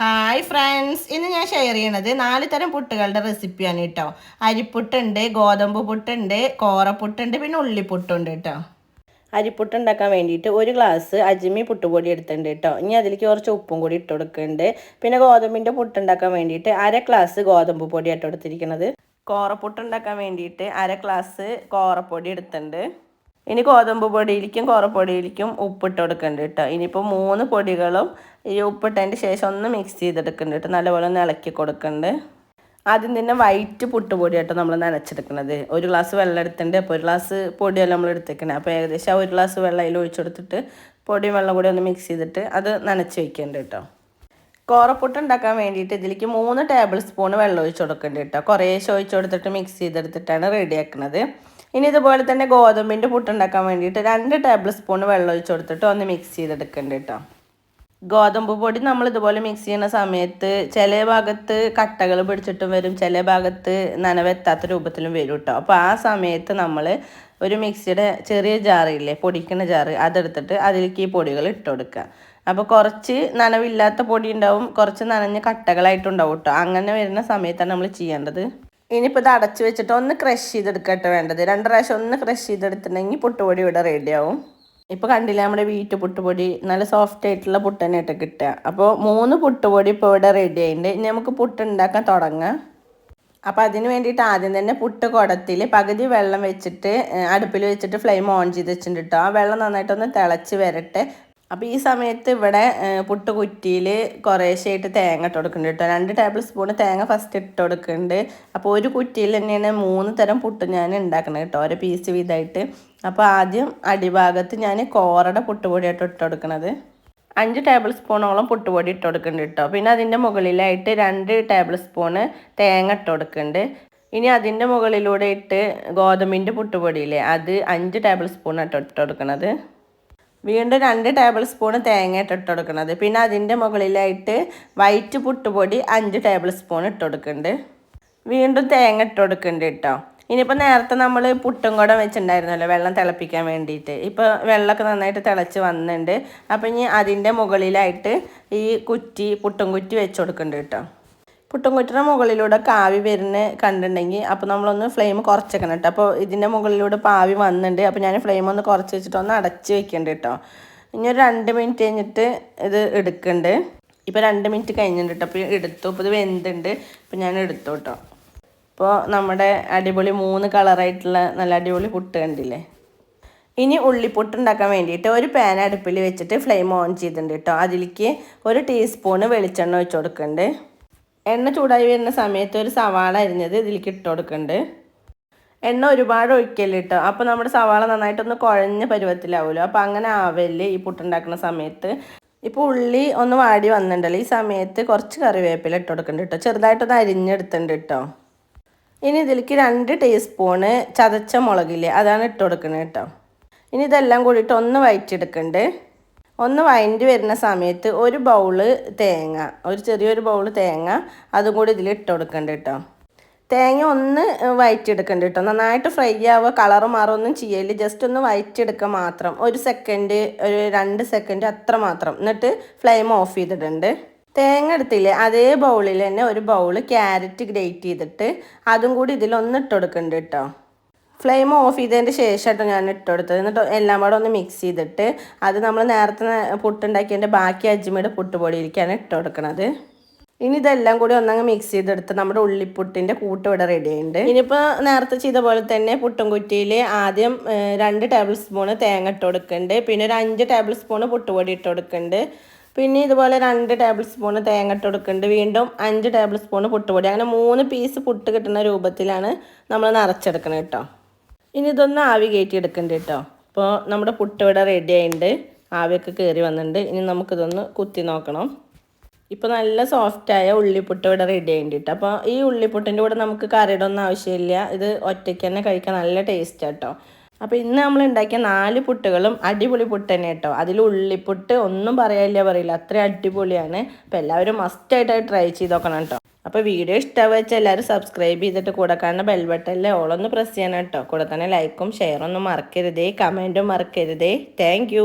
Hi friends ഇന്ന് ഞാൻ share ചെയ്യണത് നാല് തരം പുട്ടുകളുടെ റെസിപ്പിയാണ് കേട്ടോ അരിപ്പുട്ടുണ്ട് ഗോതമ്പ് പുട്ടുണ്ട് കോറപ്പുട്ടുണ്ട് പിന്നെ ഉള്ളിപ്പുട്ടുണ്ട് കേട്ടോ അരിപ്പുട്ട് ഉണ്ടാക്കാൻ വേണ്ടിയിട്ട് ഒരു ഗ്ലാസ് അജ്മി പുട്ടുപൊടി എടുത്തിട്ടുണ്ട് കേട്ടോ ഇനി അതിലേക്ക് കുറച്ച് ഉപ്പും കൂടി ഇട്ട് കൊടുക്കുന്നുണ്ട്. പിന്നെ ഗോതമ്പിന്റെ പുട്ടുണ്ടാക്കാൻ വേണ്ടിയിട്ട് അര ഗ്ലാസ് ഗോതമ്പ് പൊടി ഇട്ട് കൊടുത്തിരിക്കുന്നത് കോറപ്പുട്ടുണ്ടാക്കാൻ വേണ്ടിയിട്ട് അര ഗ്ലാസ് കോറപ്പൊടി എടുത്തിട്ടുണ്ട്. ഇനി ഗോതമ്പ് പൊടിയിലേക്കും കുറപ്പൊടിയിലേക്കും ഉപ്പിട്ട് കൊടുക്കേണ്ടി കേട്ടോ ഇനിയിപ്പോൾ മൂന്ന് പൊടികളും ഈ ഉപ്പിട്ടതിന്റെ ശേഷം ഒന്ന് മിക്സ് ചെയ്തെടുക്കേണ്ടി കേട്ടോ നല്ലപോലെ ഒന്ന് ഇളക്കി കൊടുക്കേണ്ടത് ആദ്യം തന്നെ വൈറ്റ് പുട്ടുപൊടി കേട്ടോ നമ്മൾ നനച്ചെടുക്കണത്. ഒരു ഗ്ലാസ് വെള്ളം എടുത്തിട്ടുണ്ട്. അപ്പോൾ ഒരു ഗ്ലാസ് പൊടിയല്ല നമ്മൾ എടുത്തേക്കുന്നത് അപ്പോൾ ഏകദേശം ഒരു ഗ്ലാസ് വെള്ളം അതിൽ ഒഴിച്ചെടുത്തിട്ട് പൊടിയും വെള്ളം കൂടി ഒന്ന് മിക്സ് ചെയ്തിട്ട് അത് നനച്ച് വയ്ക്കേണ്ടത് കേട്ടോ കോറപ്പുട്ട് ഉണ്ടാക്കാൻ വേണ്ടിയിട്ട് ഇതിലേക്ക് മൂന്ന് ടേബിൾ സ്പൂൺ വെള്ളം ഒഴിച്ച് കൊടുക്കേണ്ടി കേട്ടോ കുറേശ്ശെ ഒഴിച്ച് കൊടുത്തിട്ട് മിക്സ് ചെയ്തെടുത്തിട്ടാണ് റെഡിയാക്കുന്നത് ഇനി ഇതുപോലെ തന്നെ ഗോതമ്പിന്റെ പുട്ടുണ്ടാക്കാൻ വേണ്ടിയിട്ട് രണ്ട് ടേബിൾ സ്പൂൺ വെള്ളം ഒഴിച്ച് കൊടുത്തിട്ട് ഒന്ന് മിക്സ് ചെയ്തെടുക്കുന്നുണ്ട് കേട്ടോ ഗോതമ്പ് പൊടി നമ്മൾ ഇതുപോലെ മിക്സ് ചെയ്യുന്ന സമയത്ത് ചില ഭാഗത്ത് കട്ടകൾ പിടിച്ചിട്ടും വരും ചില ഭാഗത്ത് നനവെത്താത്ത രൂപത്തിലും വരും കേട്ടോ അപ്പോൾ ആ സമയത്ത് നമ്മൾ ഒരു മിക്സിയുടെ ചെറിയ ജാറില്ലേ പൊടിക്കുന്ന ജാറ് അതെടുത്തിട്ട് അതിലേക്ക് ഈ പൊടികൾ ഇട്ട് കൊടുക്കുക. അപ്പോൾ കുറച്ച് നനവില്ലാത്ത പൊടി ഉണ്ടാവും കുറച്ച് നനഞ്ഞ കട്ടകളായിട്ടുണ്ടാവും കേട്ടോ അങ്ങനെ വരുന്ന സമയത്താണ് നമ്മൾ ചെയ്യേണ്ടത്. ഇനിയിപ്പോൾ ഇത് അടച്ചു വെച്ചിട്ട് ഒന്ന് ക്രഷ് ചെയ്തെടുക്കട്ടെ വേണ്ടത്. രണ്ട് പ്രാവശ്യം ഒന്ന് ക്രഷ് ചെയ്തെടുത്തിട്ടുണ്ടെങ്കിൽ പുട്ടുപൊടി ഇവിടെ റെഡിയാവും ഇപ്പോൾ കണ്ടില്ല നമ്മുടെ വീട്ട് പുട്ടുപൊടി നല്ല സോഫ്റ്റ് ആയിട്ടുള്ള പുട്ട് തന്നെയായിട്ട് കിട്ടുക. അപ്പോൾ മൂന്ന് പുട്ടുപൊടി ഇപ്പോൾ ഇവിടെ റെഡി ആയിട്ടുണ്ട്. ഇനി നമുക്ക് പുട്ട് ഉണ്ടാക്കാൻ തുടങ്ങാം. അപ്പോൾ അതിന് വേണ്ടിയിട്ട് ആദ്യം തന്നെ പുട്ട് കുടത്തിൽ പകുതി വെള്ളം വെച്ചിട്ട് അടുപ്പിൽ വെച്ചിട്ട് ഫ്ലെയിം ഓൺ ചെയ്ത് വെച്ചിട്ടുണ്ട് കേട്ടോ ആ വെള്ളം നന്നായിട്ടൊന്ന് തിളച്ച് വരട്ടെ. അപ്പോൾ ഈ സമയത്ത് ഇവിടെ പുട്ട് കുറ്റിയിൽ കുറേശ്ശായിട്ട് തേങ്ങ ഇട്ട് കൊടുക്കുന്നുണ്ട് കേട്ടോ രണ്ട് ടേബിൾ സ്പൂൺ തേങ്ങ ഫസ്റ്റ് ഇട്ട് കൊടുക്കുന്നുണ്ട്. അപ്പോൾ ഒരു കുറ്റിയിൽ തന്നെയാണ് മൂന്ന് തരം പുട്ട് ഞാൻ ഉണ്ടാക്കുന്നത് കേട്ടോ ഓരോ പീസ് വീതമായിട്ട്. അപ്പോൾ ആദ്യം അടിഭാഗത്ത് ഞാൻ കോറയുടെ പുട്ടുപൊടിയായിട്ട് ഇട്ട് കൊടുക്കുന്നത്. അഞ്ച് ടേബിൾ സ്പൂണോളം പുട്ടുപൊടി ഇട്ട് കൊടുക്കുന്നുണ്ട് കേട്ടോ പിന്നെ അതിന്റെ മുകളിലായിട്ട് രണ്ട് ടേബിൾ സ്പൂണ് തേങ്ങ ഇട്ട് കൊടുക്കുന്നുണ്ട്. ഇനി അതിന്റെ മുകളിലൂടെ ഇട്ട് ഗോതമ്പിന്റെ പുട്ടുപൊടിയില്ലേ അത് അഞ്ച് ടേബിൾ സ്പൂണായിട്ട് ഇട്ട് ഇട്ട് കൊടുക്കുന്നത്. വീണ്ടും രണ്ട് ടേബിൾ സ്പൂൺ തേങ്ങ ഇട്ട് കൊടുക്കുന്നത് പിന്നെ അതിന്റെ മുകളിലായിട്ട് വൈറ്റ് പുട്ടുപൊടി അഞ്ച് ടേബിൾ സ്പൂൺ ഇട്ട് കൊടുക്കുന്നുണ്ട് വീണ്ടും തേങ്ങ ഇട്ട് കൊടുക്കുന്നുണ്ട് കേട്ടോ. ഇനിയിപ്പോൾ നേരത്തെ നമ്മൾ പുട്ടും കൂടെ വെച്ചിട്ടുണ്ടായിരുന്നല്ലോ വെള്ളം തിളപ്പിക്കാൻ വേണ്ടിയിട്ട്. ഇപ്പോൾ വെള്ളമൊക്കെ നന്നായിട്ട് തിളച്ച് വന്നിട്ടുണ്ട്. അപ്പോൾ ഇനി അതിന്റെ മുകളിലായിട്ട് ഈ കുറ്റി പുട്ടും കുറ്റി വെച്ച് കൊടുക്കുന്നുണ്ട് കേട്ടോ. പുട്ടും കുറ്റിയുടെ മുകളിലൂടെ കാവി വരുന്ന കണ്ടിട്ടുണ്ടെങ്കിൽ അപ്പോൾ നമ്മളൊന്ന് ഫ്ലെയിം കുറച്ചേക്കണം കേട്ടോ. അപ്പോൾ ഇതിന്റെ മുകളിലൂടെ പാവി വന്നിട്ടുണ്ട്. അപ്പോൾ ഞാൻ ഫ്ലെയിം ഒന്ന് കുറച്ച് വെച്ചിട്ട് ഒന്ന് അടച്ച് വെക്കുന്നുണ്ട് കേട്ടോ. ഇനി ഒരു രണ്ട് മിനിറ്റ് കഴിഞ്ഞിട്ട് ഇത് എടുക്കുന്നുണ്ട് ഇപ്പോൾ രണ്ട് മിനിറ്റ് കഴിഞ്ഞിട്ടുണ്ട് അപ്പോൾ എടുത്തു. അപ്പോൾ ഇത് വെന്തുണ്ട്. അപ്പോൾ ഞാൻ എടുത്തു കേട്ടോ. അപ്പോൾ നമ്മുടെ അടിപൊളി മൂന്ന് കളറായിട്ടുള്ള നല്ല അടിപൊളി പുട്ട് കണ്ടില്ലേ? ഇനി ഉള്ളിപ്പുട്ട് ഉണ്ടാക്കാൻ വേണ്ടിയിട്ട് ഒരു പാൻ അടുപ്പിൽ വെച്ചിട്ട് ഫ്ലെയിം ഓൺ ചെയ്തിട്ടുണ്ട് കേട്ടോ. അതിലേക്ക് ഒരു ടീസ്പൂണ് വെളിച്ചെണ്ണ ഒഴിച്ച് കൊടുക്കുന്നുണ്ട് എണ്ണ ചൂടായി വരുന്ന സമയത്ത് ഒരു സവാള അരിഞ്ഞത് ഇതിലേക്ക് ഇട്ട് കൊടുക്കുന്നുണ്ട് എണ്ണ ഒരുപാട് ഒഴിക്കൽ അപ്പോൾ നമ്മുടെ സവാള നന്നായിട്ടൊന്ന് കുഴഞ്ഞ പരുവത്തിലാവുമല്ലോ അപ്പോൾ അങ്ങനെ ആവൽ ഈ പുട്ടുണ്ടാക്കുന്ന സമയത്ത്. ഇപ്പോൾ ഉള്ളി ഒന്ന് വാടി വന്നിട്ടുണ്ടല്ലോ ഈ സമയത്ത് കുറച്ച് കറിവേപ്പില ഇട്ട് കൊടുക്കുന്നുണ്ട് കേട്ടോ ചെറുതായിട്ടൊന്ന് അരിഞ്ഞെടുത്തിട്ടുണ്ട് കേട്ടോ ഇനി ഇതിലേക്ക് രണ്ട് ടീസ്പൂണ് ചതച്ച മുളകില്ലേ അതാണ് ഇട്ട് കൊടുക്കുന്നത് കേട്ടോ ഇനി ഇതെല്ലാം കൂടിയിട്ട് ഒന്ന് വയറ്റെടുക്കുന്നുണ്ട് ഒന്ന് വഴണ്ടി വരുന്ന സമയത്ത് ഒരു ബൗൾ തേങ്ങ ഒരു ചെറിയൊരു ബൗൾ തേങ്ങ അതും കൂടി ഇതിൽ ഇട്ട് കൊടുക്കണ്ട കേട്ടോ തേങ്ങ ഒന്ന് വയറ്റിയെടുക്കണ്ട കേട്ടോ നന്നായിട്ട് ഫ്രൈ ആവുക കളറ് മാറൊന്നും ചെയ്യൽ ജസ്റ്റ് ഒന്ന് വയറ്റിയെടുക്കുക മാത്രം. ഒരു സെക്കൻഡ് ഒരു രണ്ട് സെക്കൻഡ് അത്ര മാത്രം. എന്നിട്ട് ഫ്ലെയിം ഓഫ് ചെയ്തിട്ടുണ്ട് തേങ്ങ എടുത്തില്ലേ അതേ ബൗളിൽ തന്നെ ഒരു ബൗൾ ക്യാരറ്റ് ഗ്രേറ്റ് ചെയ്തിട്ട് അതും കൂടി ഇതിലൊന്ന് ഇട്ട് കൊടുക്കുന്നുണ്ട് കേട്ടോ ഫ്ലെയിം ഓഫ് ചെയ്തതിന്റെ ശേഷമായിട്ടോ ഞാൻ ഇട്ടുകൊടുത്തത് എന്നിട്ട് എല്ലാം കൂടെ ഒന്ന് മിക്സ് ചെയ്തിട്ട് അത് നമ്മൾ നേരത്തെ പുട്ടുണ്ടാക്കിയതിന്റെ ബാക്കി അജ്മിയുടെ പുട്ടുപൊടിയിലേക്കാണ് ഇട്ട് കൊടുക്കണത് ഇനി ഇതെല്ലാം കൂടി ഒന്നങ്ങ് മിക്സ് ചെയ്തെടുത്ത് നമ്മുടെ ഉള്ളിപ്പുട്ടിന്റെ കൂട്ട് ഇവിടെ റെഡി ആയിട്ടുണ്ട്. ഇനിയിപ്പോൾ നേരത്തെ ചെയ്ത പോലെ തന്നെ പുട്ടും കുറ്റിയിൽ ആദ്യം രണ്ട് ടേബിൾ സ്പൂണ് തേങ്ങ ഇട്ട് കൊടുക്കുന്നുണ്ട് പിന്നെ ഒരു അഞ്ച് ടേബിൾ സ്പൂണ് പുട്ടുപൊടി ഇട്ട് കൊടുക്കുന്നുണ്ട് പിന്നെ ഇതുപോലെ രണ്ട് ടേബിൾ സ്പൂണ് തേങ്ങ ഇട്ട് കൊടുക്കുന്നുണ്ട് വീണ്ടും അഞ്ച് ടേബിൾ സ്പൂണ് പുട്ടുപൊടി. അങ്ങനെ മൂന്ന് പീസ് പുട്ട് കിട്ടുന്ന രൂപത്തിലാണ് നമ്മൾ നിറച്ചെടുക്കുന്നത് കേട്ടോ. ഇനി ഇതൊന്ന് ആവി കയറ്റി എടുക്കണ്ട കേട്ടോ. അപ്പോൾ നമ്മുടെ പുട്ട് ഇവിടെ റെഡി ആയിട്ടുണ്ട് ആവിയൊക്കെ കയറി വന്നിട്ടുണ്ട് ഇനി നമുക്കിതൊന്ന് കുത്തി നോക്കണം. ഇപ്പോൾ നല്ല സോഫ്റ്റായ ഉള്ളിപ്പുട്ട് ഇവിടെ റെഡി ആയിട്ടുണ്ട് അപ്പോൾ ഈ ഉള്ളിപ്പുട്ടിന്റെ കൂടെ നമുക്ക് കറിയുടെ ഒന്നും ആവശ്യമില്ല. ഇത് ഒറ്റയ്ക്ക് തന്നെ കഴിക്കാൻ നല്ല ടേസ്റ്റ് കേട്ടോ അപ്പോൾ ഇന്ന് നമ്മൾ ഉണ്ടാക്കിയ നാല് പുട്ടുകളും അടിപൊളി പുട്ട് തന്നെ കേട്ടോ അതിൽ ഉള്ളിപ്പുട്ട് ഒന്നും പറയാനില്ല പറയില്ല. അത്രയും അടിപൊളിയാണ്. അപ്പോൾ എല്ലാവരും മസ്റ്റായിട്ട് ട്രൈ ചെയ്ത് നോക്കണം കേട്ടോ അപ്പോൾ വീഡിയോ ഇഷ്ടമായി വെച്ചാൽ എല്ലാവരും സബ്സ്ക്രൈബ് ചെയ്തിട്ട് കൂടെ കാണുന്ന ബെൽ ബട്ടണിൽ ഓളൊന്ന് പ്രസ് ചെയ്യണം കേട്ടോ കൂടെ തന്നെ ലൈക്കും ഷെയറൊന്നും മറക്കരുതേ കമന്റും മറക്കരുതേ. താങ്ക്